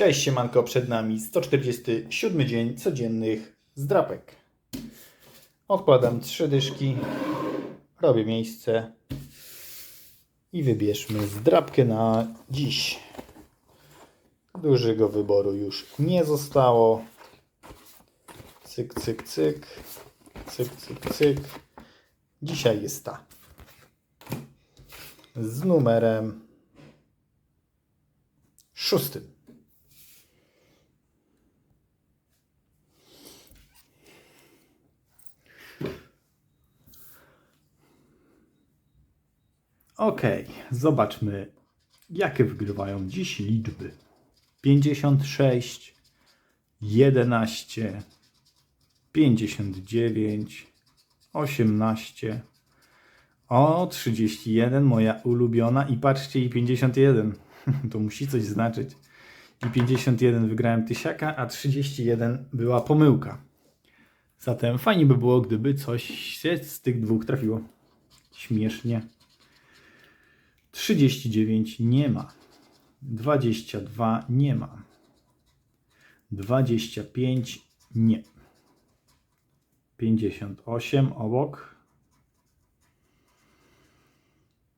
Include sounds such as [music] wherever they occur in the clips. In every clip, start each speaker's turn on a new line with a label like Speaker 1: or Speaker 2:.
Speaker 1: Cześć siemanko, przed nami 147 dzień codziennych zdrapek. Odkładam trzy dyszki, robię miejsce i wybierzmy zdrapkę na dziś. Dużego wyboru już nie zostało. Cyk, cyk, cyk, cyk, cyk, cyk. Dzisiaj jest ta z numerem szóstym. Ok, zobaczmy, jakie wygrywają dziś liczby. 56, 11, 59, 18, o 31, moja ulubiona i patrzcie, i 51. [laughs] To musi coś znaczyć. I 51 wygrałem tysiaka, a 31 była pomyłka. Zatem fajnie by było, gdyby coś się z tych dwóch trafiło. Śmiesznie. 39 nie ma. 22 nie ma. 25 nie. 58 obok.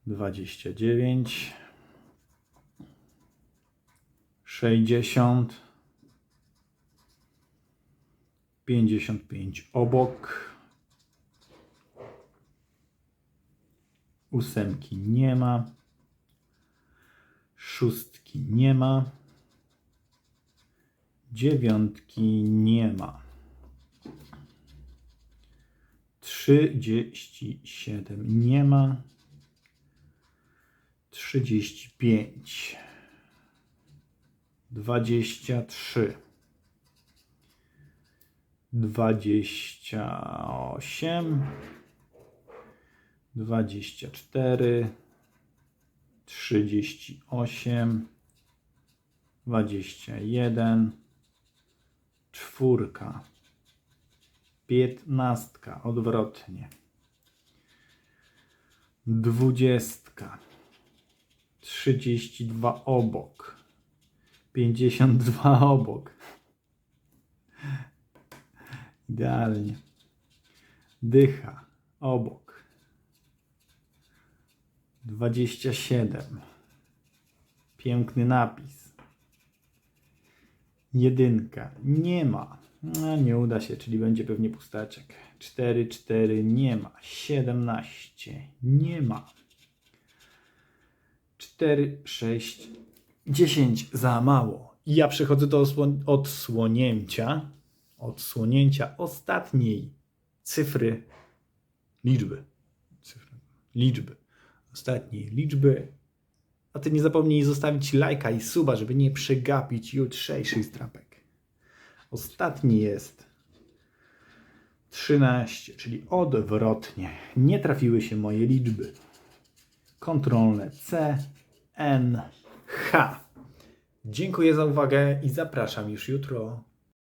Speaker 1: 29 60 55 obok. Ósemki nie ma. Szóstki nie ma. Dziewiątki nie ma. Trzydzieści siedem nie ma. Trzydzieści pięć. Dwadzieścia trzy. Dwadzieścia osiem. Dwadzieścia cztery. Trzydzieści osiem. Dwadzieścia jeden. Czwórka. Piętnastka. Odwrotnie. Dwudziestka. 32 obok. 52 obok. Idealnie. Dycha obok. 27. Piękny napis. Jedynka. Nie ma. No, nie uda się, czyli będzie pewnie pustaczek. 4, 4. Nie ma. 17. Nie ma. 4, 6, 10 za mało. I ja przechodzę do odsłonięcia, odsłonięcia ostatniej cyfry liczby. Cyfry, liczby. Ostatniej liczby. A ty nie zapomnij zostawić lajka i suba, żeby nie przegapić jutrzejszych strapek. Ostatni jest 13, czyli odwrotnie. Nie trafiły się moje liczby kontrolne C, N, H. Dziękuję za uwagę i zapraszam już jutro